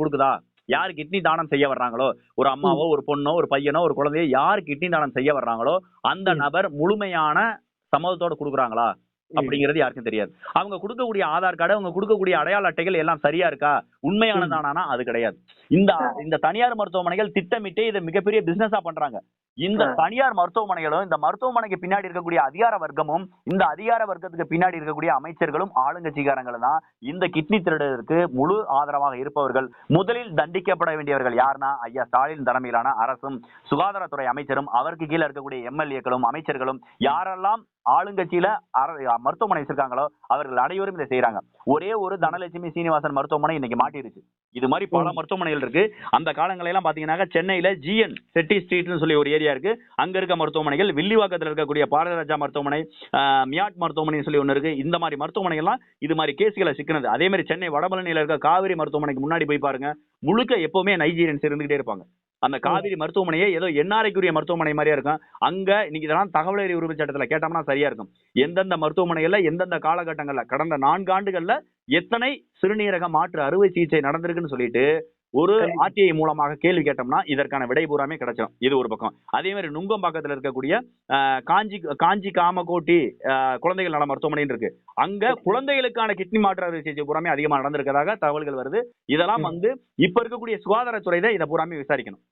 கொடுக்குதா? யார் கிட்னி தானம் செய்ய வர்றாங்களோ? ஒரு அம்மாவோ ஒரு பொண்ணோ ஒரு பையனோ ஒரு குழந்தையோ யார் கிட்னி தானம் செய்ய வர்றாங்களோ அந்த. நபர் முழுமையான சம்மதத்தோட கொடுக்குறாங்களா? அப்படிங்கிறது யாருக்கும் தெரியாது. அவங்க கொடுக்கக்கூடிய ஆதார் கார்டு அவங்க கொடுக்கக்கூடிய அடையாள அட்டைகள் எல்லாம் சரியா இருக்கா? உண்மையானதானா அது கிடையாது. இந்த இந்த தனியார் மருத்துவமனைகள் திட்டமிட்டே இதை மிகப்பெரிய பிசினஸா பண்றாங்க. இந்த. தனியார் மருத்துவமனைகளும் இந்த மருத்துவமனைக்கு பின்னாடி இருக்கக்கூடிய அதிகார வர்க்கமும் இந்த அதிகார வர்க்கத்துக்கு பின்னாடி இருக்கக்கூடிய அமைச்சர்களும் ஆளுங்கட்சிக்காரங்களும் தான் இந்த கிட்னி திருடருக்கு முழு ஆதரவாக இருப்பவர்கள் முதலில் தண்டிக்கப்பட வேண்டியவர்கள் யாருன்னா ஐயா ஸ்டாலின் தலைமையிலான அரசும் சுகாதாரத்துறை அமைச்சரும் அவருக்கு கீழே இருக்கக்கூடிய எம்எல்ஏக்களும் அமைச்சர்களும் யாரெல்லாம் ஆளுங்கட்சியில மருத்துவமனை வச்சிருக்காங்களோ அவர்கள் அனைவரும் இதை செய்யறாங்க ஒரே ஒரு தனலட்சுமி சீனிவாசன் மருத்துவமனை இன்னைக்கு மாட்டிருச்சு. இது மாதிரி பல. மருத்துவமனைகள் இருக்கு. அந்த காலங்கள எல்லாம் பாத்தீங்கன்னா சென்னையில ஜிஎன் செட்டி ஸ்ட்ரீட்னு சொல்லி ஒரு ஏரியா இருக்கு. அங்க இருக்க மருத்துவமனைகள் வில்லிவாக்கத்துல இருக்கக்கூடிய பாரதராஜா மருத்துவமனை மியாட் மருத்துவமனை சொல்லி ஒண்ணு இருக்கு. இந்த மாதிரி மருத்துவமனை எல்லாம் இது மாதிரி கேஸ்களை சிக்கினது. அதே மாதிரி சென்னை வடபழனியில இருக்க காவிரி மருத்துவமனைக்கு முன்னாடி போய் பாருங்க. முழுக்க எப்பவுமே நைஜீரியன்ஸ் இருந்துகிட்டே இருப்பாங்க. அந்த காவிரி மருத்துவமனையே ஏதோ என்ஆர்ஐக்குரிய மருத்துவமனை மாதிரியா இருக்கும். அங்க இன்னைக்கு இதெல்லாம் தகவல் அறிவு உரிமை சட்டத்துல கேட்டோம்னா சரியா இருக்கும். எந்தெந்த மருத்துவமனைகள்ல எந்தெந்த காலகட்டங்கள்ல கடந்த நான்கு ஆண்டுகள்ல எத்தனை சிறுநீரக மாற்று அறுவை சிகிச்சை நடந்திருக்குன்னு சொல்லிட்டு ஒரு. ஆர்டிஐ மூலமாக கேள்வி கேட்டோம்னா இதற்கான விடை பூராமே கிடைச்சிடும் இது ஒரு பக்கம். அதே மாதிரி நுங்கம்பாக்கத்துல இருக்கக்கூடிய ஆஹ், காஞ்சி காஞ்சி காமகோட்டி குழந்தைகள் நல மருத்துவமனைன்னு இருக்கு. அங்க குழந்தைகளுக்கான கிட்னி மாற்று அறுவை சிகிச்சை பூராமே அதிகமா நடந்திருக்கிறதாக தகவல்கள் வருது. இதெல்லாம். வந்து இப்ப இருக்கக்கூடிய சுகாதாரத்துறை தான் இதை பூராமே விசாரிக்கணும்.